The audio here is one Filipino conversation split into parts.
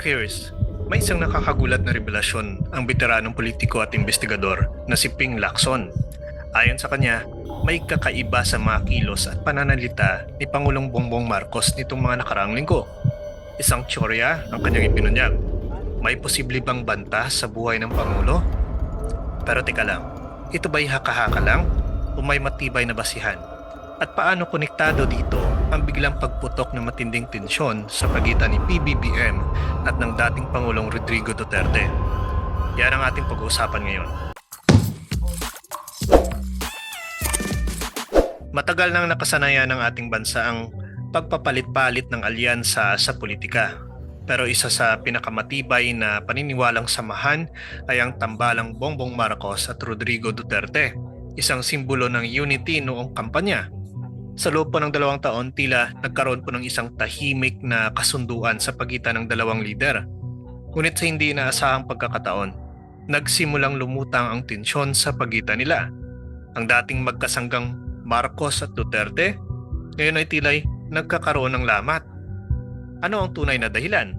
Curious, may isang nakakagulat na revelasyon ang veteranong politiko at investigador na si Ping Lacson. Ayon sa kanya, may kakaiba sa mga kilos at pananalita ni Pangulong Bongbong Marcos nitong mga nakaraang linggo. Isang tsorya ang kanyang ipinunyag. May posible bang banta sa buhay ng Pangulo? Pero teka lang, ito ba'y haka-haka lang o may matibay na basihan? At paano konektado dito ang biglang pagputok ng matinding tensyon sa pagitan ni PBBM at ng dating Pangulong Rodrigo Duterte? Yan ang ating pag-uusapan ngayon. Matagal nang nakasanayan ng ating bansa ang pagpapalit-palit ng alyansa sa politika. Pero isa sa pinakamatibay na paniniwalang samahan ay ang tambalang Bongbong Marcos at Rodrigo Duterte, isang simbolo ng unity noong kampanya. Sa loob po ng dalawang taon, tila nagkaroon po ng isang tahimik na kasunduan sa pagitan ng dalawang lider. Ngunit sa hindi inaasahang pagkakataon, nagsimulang lumutang ang tensyon sa pagitan nila. Ang dating magkasanggang Marcos at Duterte, ngayon ay tila'y nagkakaroon ng lamat. Ano ang tunay na dahilan?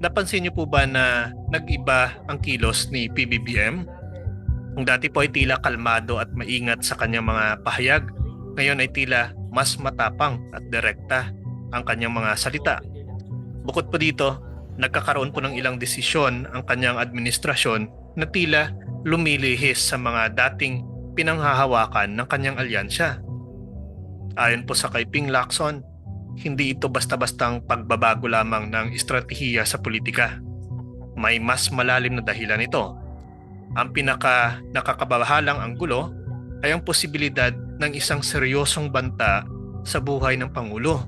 Napansin niyo po ba na nag-iba ang kilos ni PBBM? Kung dati po ay tila kalmado at maingat sa kanyang mga pahayag, ngayon ay tila mas matapang at direkta ang kanyang mga salita. Bukod pa dito, nagkakaroon po ng ilang desisyon ang kanyang administrasyon na tila lumilihis sa mga dating pinanghahawakan ng kanyang alyansya. Ayon po sa kay Ping Lacson, hindi ito basta-bastang pagbabago lamang ng estratehiya sa politika. May mas malalim na dahilan ito. Ang pinaka nakakabahalang anggulo ay ang posibilidad ng isang seryosong banta sa buhay ng Pangulo.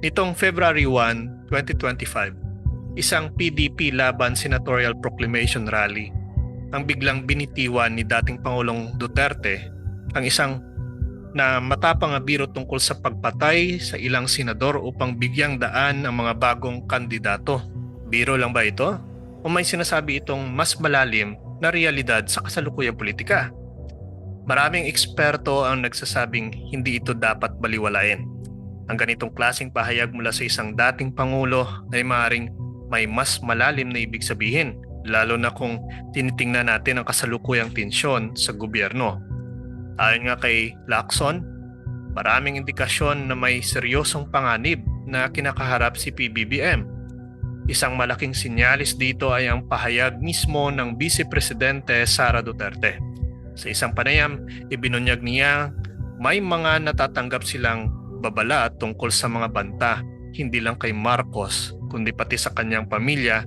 Nitong February 1, 2025, isang PDP laban senatorial proclamation rally ang biglang binitiwan ni dating Pangulong Duterte ang isang na matapang na biro tungkol sa pagpatay sa ilang senador upang bigyang daan ang mga bagong kandidato. Biro lang ba ito? O may sinasabi itong mas malalim na realidad sa kasalukuyang politika? Maraming eksperto ang nagsasabing hindi ito dapat baliwalain. Ang ganitong klasing pahayag mula sa isang dating pangulo ay maaaring may mas malalim na ibig sabihin lalo na kung tinitingnan natin ang kasalukuyang tensyon sa gobyerno. Ayon nga kay Lacson, maraming indikasyon na may seryosong panganib na kinakaharap si PBBM. Isang malaking sinyalis dito ay ang pahayag mismo ng Vice Presidente Sara Duterte. Sa isang panayam, ibinunyag niya may mga natatanggap silang babala tungkol sa mga banta hindi lang kay Marcos kundi pati sa kanyang pamilya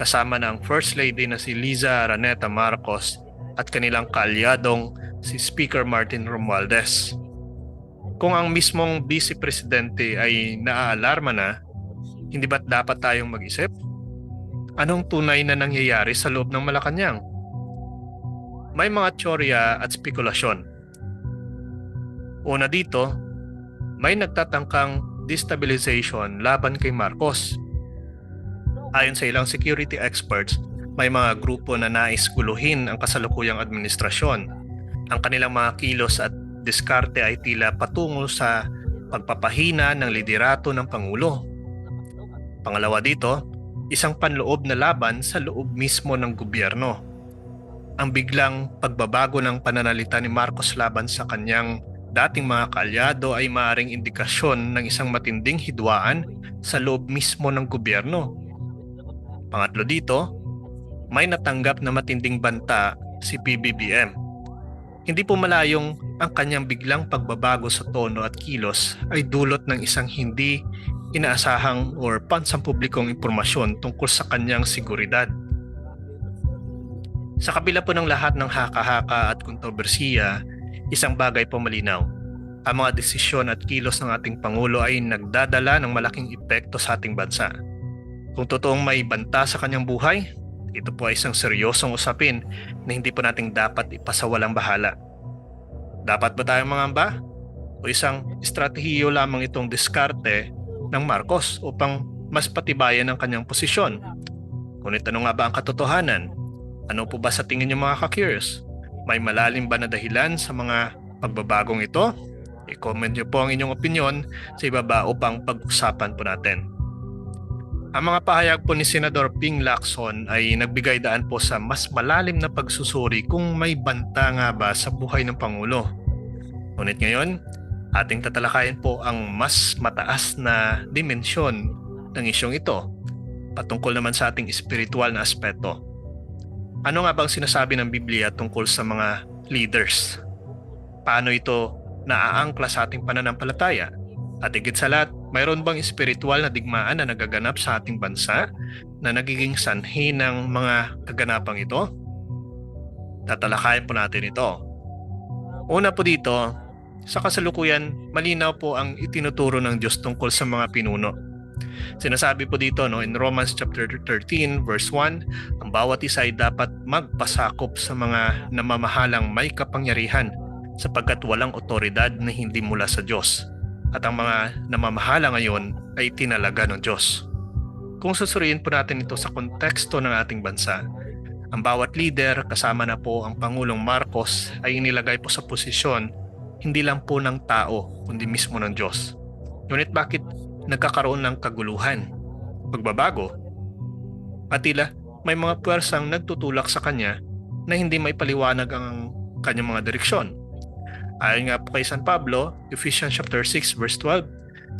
kasama ng First Lady na si Liza Araneta Marcos at kanilang kaalyadong si Speaker Martin Romualdez. Kung ang mismong Vice Presidente ay naaalarma na, hindi ba't dapat tayong mag-isip? Anong tunay na nangyayari sa loob ng Malacanang? May mga teorya at spekulasyon. Una dito, may nagtatangkang destabilization laban kay Marcos. Ayon sa ilang security experts, may mga grupo na nais guluhin ang kasalukuyang administrasyon. Ang kanilang mga kilos at diskarte ay tila patungo sa pagpapahina ng liderato ng Pangulo. Pangalawa dito, isang panloob na laban sa loob mismo ng gobyerno. Ang biglang pagbabago ng pananalita ni Marcos laban sa kanyang dating mga kaalyado ay maaring indikasyon ng isang matinding hidwaan sa loob mismo ng gobyerno. Pangatlo dito, may natanggap na matinding banta si PBBM. Hindi po malayong ang kanyang biglang pagbabago sa tono at kilos ay dulot ng isang hindi inaasahang or pansampublikong impormasyon tungkol sa kanyang seguridad. Sa kabila po ng lahat ng haka-haka at kontrobersiya, isang bagay po malinaw. Ang mga desisyon at kilos ng ating Pangulo ay nagdadala ng malaking epekto sa ating bansa. Kung totoong may banta sa kanyang buhay, ito po ay isang seryosong usapin na hindi po nating dapat ipasawalang bahala. Dapat ba tayong mangamba? O isang estratehiyo lamang itong diskarte ng Marcos upang mas patibayan ang kanyang posisyon? Ngunit ano nga ba ang katotohanan? Ano po ba sa tingin niyo mga ka-curious? May malalim ba na dahilan sa mga pagbabagong ito? I-comment niyo po ang inyong opinion sa ibaba upang pag-usapan po natin. Ang mga pahayag po ni Senador Ping Lacson ay nagbigay daan po sa mas malalim na pagsusuri kung may banta nga ba sa buhay ng Pangulo. Ngunit ngayon, ating tatalakayin po ang mas mataas na dimensyon ng isyong ito patungkol naman sa ating espiritual na aspeto. Ano nga bang sinasabi ng Biblia tungkol sa mga leaders? Paano ito naaangkla sa ating pananampalataya? At higit sa lahat, mayroon bang espiritual na digmaan na nagaganap sa ating bansa na nagiging sanhi ng mga kaganapang ito? Tatalakayin po natin ito. Una po dito, sa kasalukuyan, malinaw po ang itinuturo ng Diyos tungkol sa mga pinuno. Sinasabi po dito no, in Romans chapter 13 verse 1, ang bawat isa ay dapat magpasakop sa mga namamahalang may kapangyarihan sapagkat walang otoridad na hindi mula sa Diyos at ang mga namamahala ngayon ay tinalaga ng Diyos. Kung susuriin po natin ito sa konteksto ng ating bansa, ang bawat leader kasama na po ang Pangulong Marcos ay inilagay po sa posisyon hindi lang po ng tao kundi mismo ng Diyos. Ngunit bakit nagkakaroon ng kaguluhan, pagbabago? At tila may mga puwersang nagtutulak sa kanya na hindi may paliwanag ang kanyang mga direksyon Ayon nga po kay San Pablo, Ephesians chapter 6 verse 12,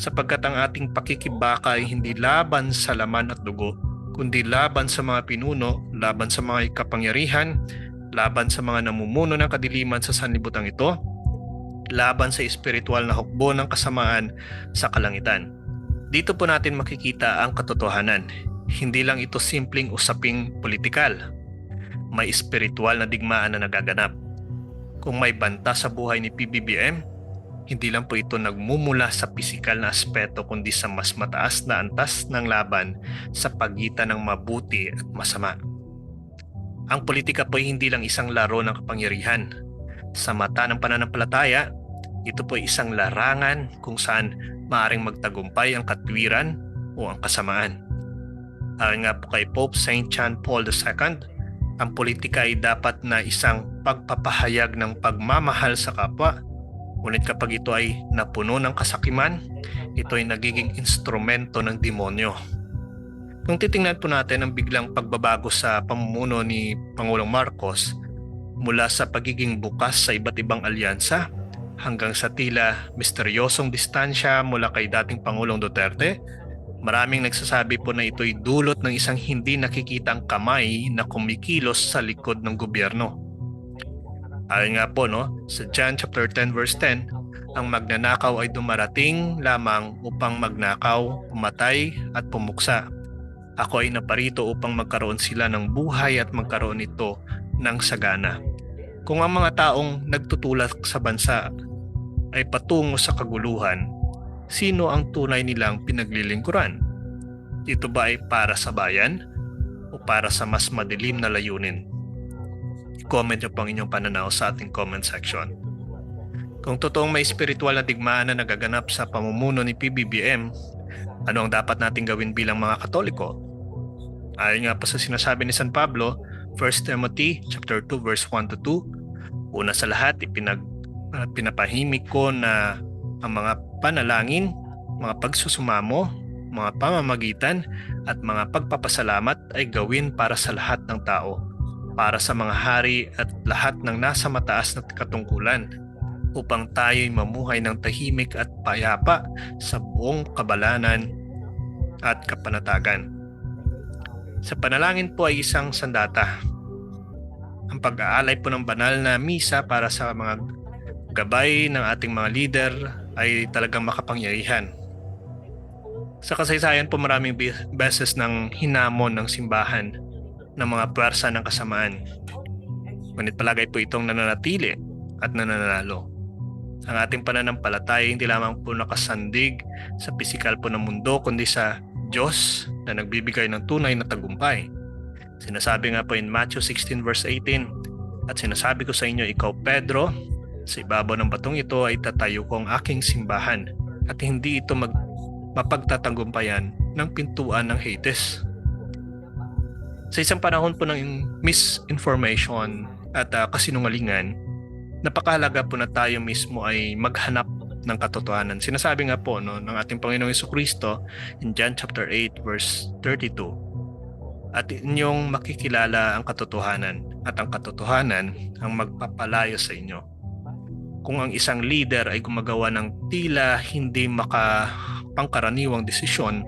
sapagkat ang ating pakikibaka ay hindi laban sa laman at dugo, kundi laban sa mga pinuno, laban sa mga kapangyarihan, laban sa mga namumuno ng kadiliman sa sanlibutan ito, laban sa espiritual na hukbo ng kasamaan sa kalangitan. Dito po natin makikita ang katotohanan. Hindi lang ito simpleng usaping politikal. May espiritual na digmaan na nagaganap kung may banta sa buhay ni PBBM, hindi lang po ito nagmumula sa pisikal na aspeto kundi sa mas mataas na antas ng laban sa pagitan ng mabuti at masama. Ang politika po ay hindi lang isang laro ng kapangyarihan. Sa mata ng pananampalataya, ito po ay isang larangan kung saan maaring magtagumpay ang katwiran o ang kasamaan. Ayon nga po kay Pope St. John Paul II, ang politika ay dapat na isang pagpapahayag ng pagmamahal sa kapwa. Ngunit kapag ito ay napuno ng kasakiman, ito ay nagiging instrumento ng demonyo. Kung titingnan po natin ang biglang pagbabago sa pamumuno ni Pangulong Marcos mula sa pagiging bukas sa iba't ibang alyansa hanggang sa tila misteryosong distansya mula kay dating Pangulong Duterte Maraming nagsasabi po na ito'y dulot ng isang hindi nakikitang kamay na kumikilos sa likod ng gobyerno. Ayon nga po no, sa John chapter 10 verse 10, ang magnanakaw ay dumarating lamang upang magnakaw, pumatay at pumuksa. Ako ay naparito upang magkaroon sila ng buhay at magkaroon ito ng sagana. Kung ang mga taong nagtutulak sa bansa ay patungo sa kaguluhan, sino ang tunay nilang pinaglilingkuran? Ito ba ay para sa bayan o para sa mas madilim na layunin? I-comment niyo po ang inyong pananaw sa ating comment section. Kung totoong may spiritual na digmaan na nagaganap sa pamumuno ni PBBM, ano ang dapat nating gawin bilang mga Katoliko? Ayon nga po sa sinasabi ni San Pablo, 1 Timothy chapter 2 verse 1 to 2, una sa lahat ipinag uh, pinapahimik ko na ang mga panalangin, mga pagsusumamo, mga pamamagitan at mga pagpapasalamat ay gawin para sa lahat ng tao, para sa mga hari at lahat ng nasa mataas na katungkulan, upang tayo'y mamuhay ng tahimik at payapa sa buong kabalanan at kapanatagan. Sa panalangin po ay isang sandata. Ang pag-aalay po ng banal na misa para sa mga gabay ng ating mga leader ay talagang makapangyarihan. Sa kasaysayan po maraming beses ng hinamon ng simbahan ng mga pwersa ng kasamaan. Ngunit palagay po itong nananatili at nananalo. Ang ating pananampalataya hindi lamang po nakasandig sa pisikal po ng mundo kundi sa Diyos na nagbibigay ng tunay na tagumpay. Sinasabi nga po in Matthew 16 verse 18, At sinasabi ko sa inyo, ikaw Pedro, sa ibabaw ng batong ito ay tatayo ko ang aking simbahan at hindi ito mag mapagtatagumpayan ng pintuan ng Hades. Sa isang panahon po ng misinformation at uh, kasinungalingan, napakahalaga po na tayo mismo ay maghanap ng katotohanan. Sinasabi nga po no, ng ating Panginoong Yesu Kristo in John chapter 8 verse 32, at inyong makikilala ang katotohanan at ang katotohanan ang magpapalayo sa inyo. Kung ang isang leader ay gumagawa ng tila hindi makapangkaraniwang desisyon,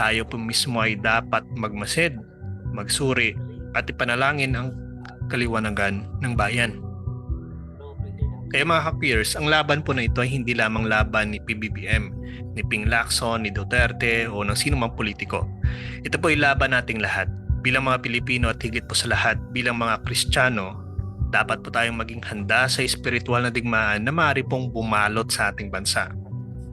tayo po mismo ay dapat magmasid, magsuri at ipanalangin ang kaliwanagan ng bayan. Kaya mga ka-peers, ang laban po na ito ay hindi lamang laban ni PBBM, ni Ping Lacson, ni Duterte o ng sino mang politiko. Ito po ay laban nating lahat. Bilang mga Pilipino at higit po sa lahat, bilang mga Kristiyano, dapat po tayong maging handa sa espiritual na digmaan na maaari pong bumalot sa ating bansa.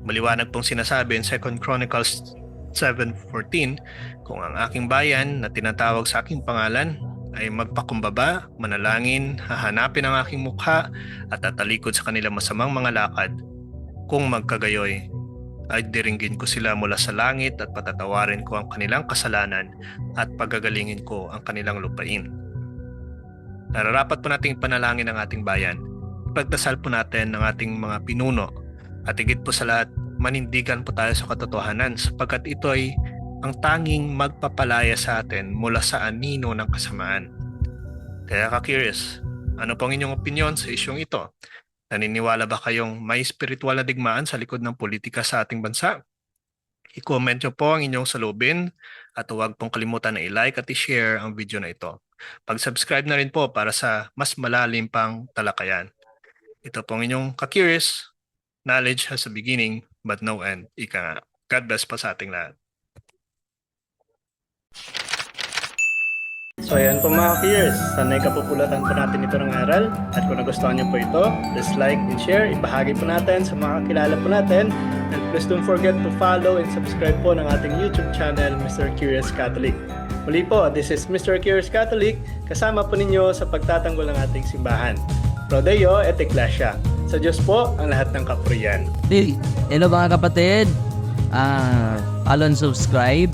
Maliwanag pong sinasabi in 2 Chronicles 7.14, kung ang aking bayan na tinatawag sa aking pangalan ay magpakumbaba, manalangin, hahanapin ang aking mukha at tatalikod sa kanilang masamang mga lakad. Kung magkagayoy, ay diringgin ko sila mula sa langit at patatawarin ko ang kanilang kasalanan at pagagalingin ko ang kanilang lupain. Nararapat po nating panalangin ang ating bayan. Ipagdasal po natin ang ating mga pinuno at higit po sa lahat, manindigan po tayo sa katotohanan sapagkat ito ay ang tanging magpapalaya sa atin mula sa anino ng kasamaan. Kaya ka-curious, ano pong inyong opinion sa isyong ito? Naniniwala ba kayong may spiritual na digmaan sa likod ng politika sa ating bansa? I-comment nyo po ang inyong salubin at huwag pong kalimutan na i-like at i-share ang video na ito. Pag-subscribe na rin po para sa mas malalim pang talakayan. Ito pong inyong ka-curious, knowledge has a beginning but no end. Ika nga. God bless po sa ating lahat. So ayan po mga peers, sanay kapupulatan po natin ito ng aral at kung nagustuhan niyo po ito, please like and share, ibahagi po natin sa mga kakilala po natin and please don't forget to follow and subscribe po ng ating YouTube channel, Mr. Curious Catholic. Muli po, this is Mr. Curious Catholic, kasama po ninyo sa pagtatanggol ng ating simbahan. Prodeo et Ecclesia. Sa Diyos po ang lahat ng kapurian. Hello mga kapatid. Ah, follow and subscribe.